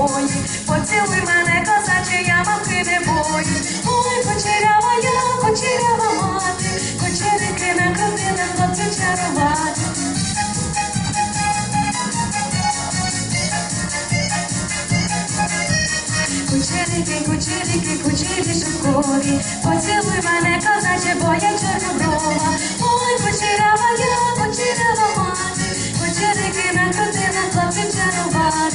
бой, поцілуй мене, козаче, я мамки не бой. Ой, кочерява я, кочерява мати, кочерики на копіли, хлопця чарувати. Кучерики, кучерики, кучері шовкові, поцілуй мене, козаче, бо я чорноброва. Ой, кочерява я, кочерява мати, кочерики на копіли, хлопця чарувати.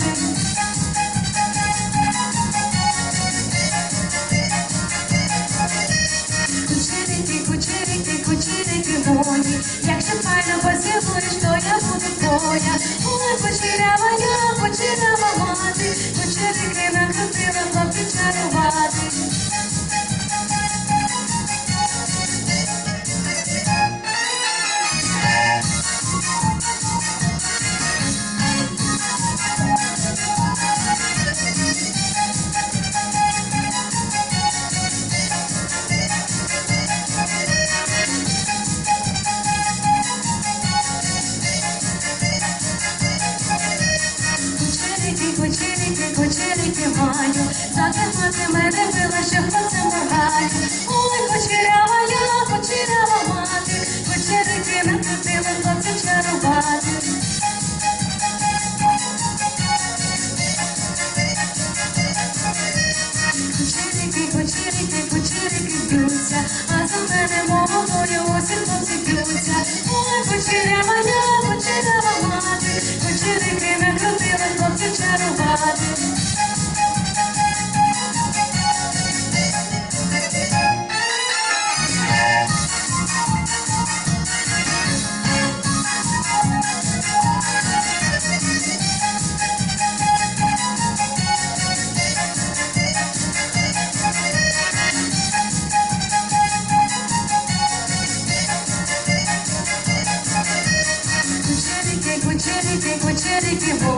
полі. Якщо файно поцілуєш, то я буду твоя. Ой, you. what you did, what you